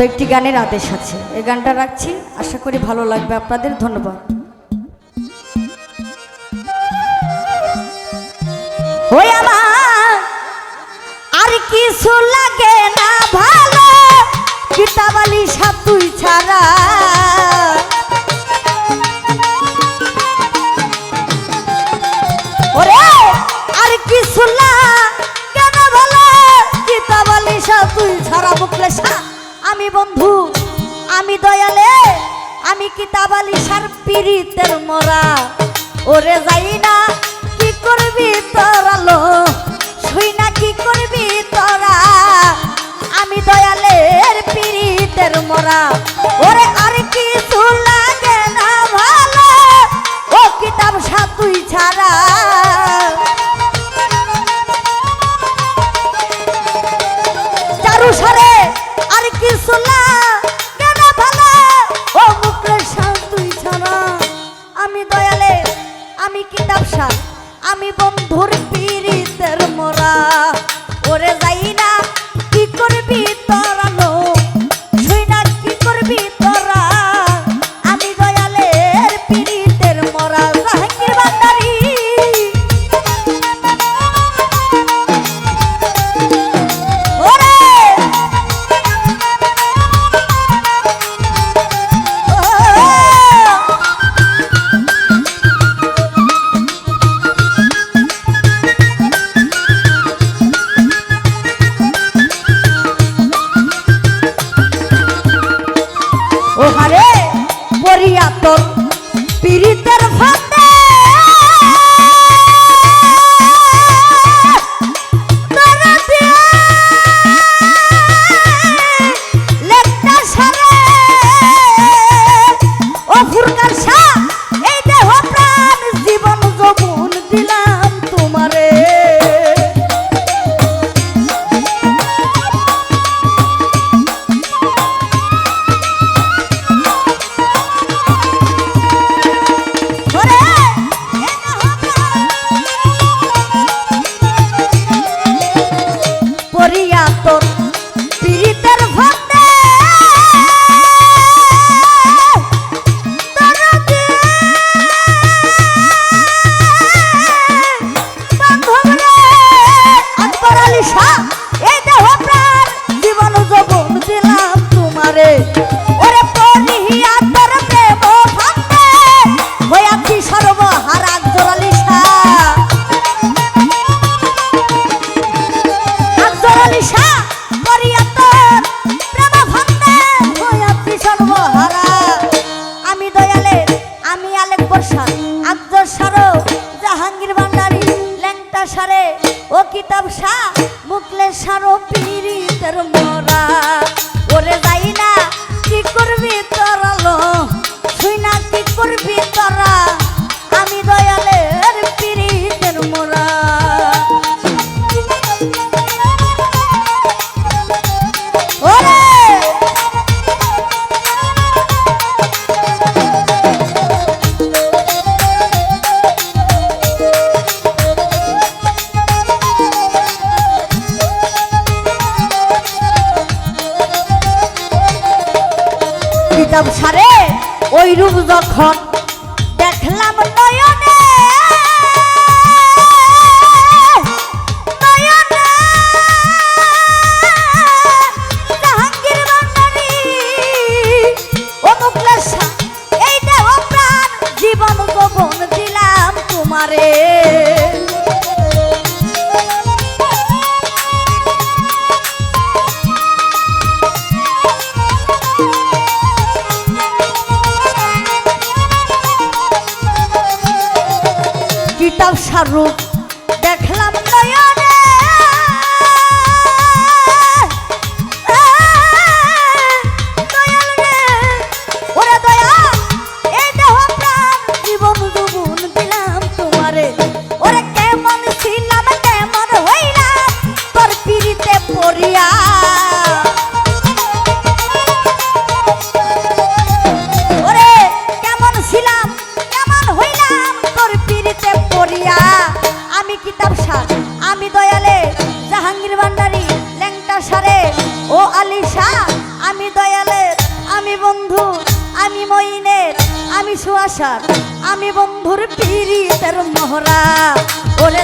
তো একটি গানের আদেশ আছে। এই গানটা রাখছি। আশা করি ভালো লাগবে আপনাদের। ধন্যবাদ। আর কিছু লাগে না ভালো। কিতাবালি সাতুই ছাড়া। বন্ধু, আমি দয়ালে, আমি কি তাবালি সার পীড়িতের মরা। ওরে যাই না, কি করবি তোরালো শুই না, কি করবি তোরা? আমি দয়ালের পীড়িতের মরা। আমি দয়ালে আমি কিতাব আমি বন্ধুর পীড়িতের মোরা। ওরে যাই না পীড়িতের ভাত মানব ওই রূপ যখন 如. আমি বন্ধুর পিড়িতের মহরা বলে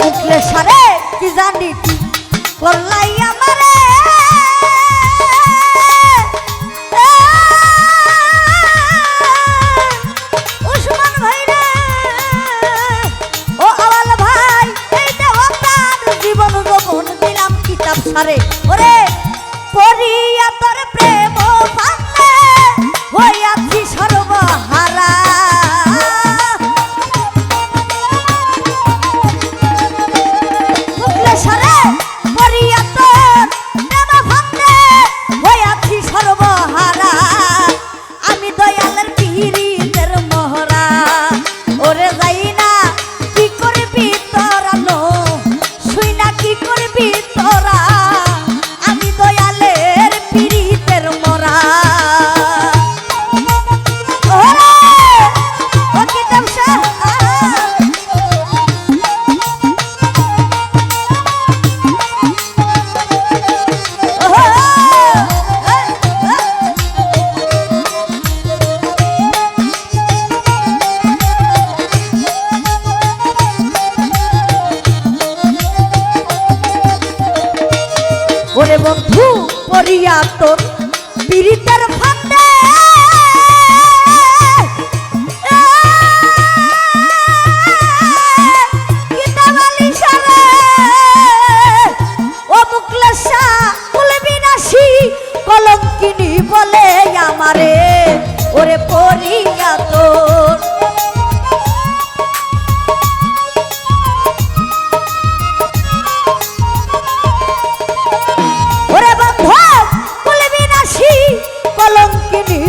মুখলে সারে কি জান করিয়া তোর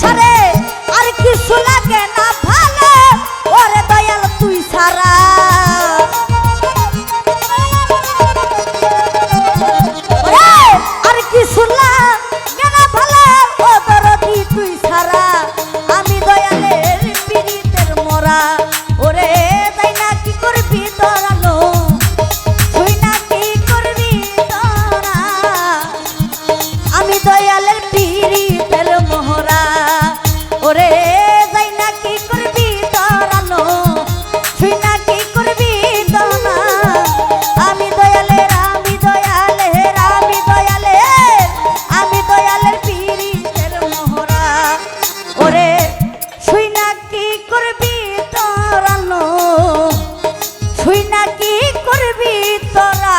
সারে। কি করবি তোরা?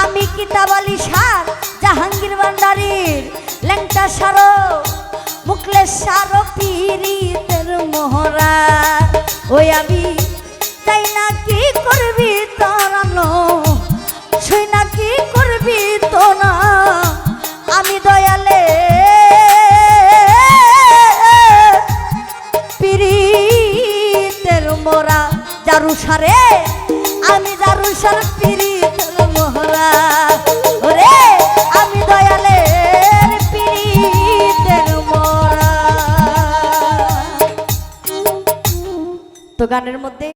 আমি কিতাবালি সার? জাহাঙ্গীর ভান্ডারির ল্যাংটা সারো মুখলের সারো পীরিতের মোহরা ওই আমি তাই না কি করবি তোরানো? শুই না কি করবি তোরা? আমি দয়ালে সারে আমি দারুল সার পিড়ি মোহরা আমি তো গানের মধ্যে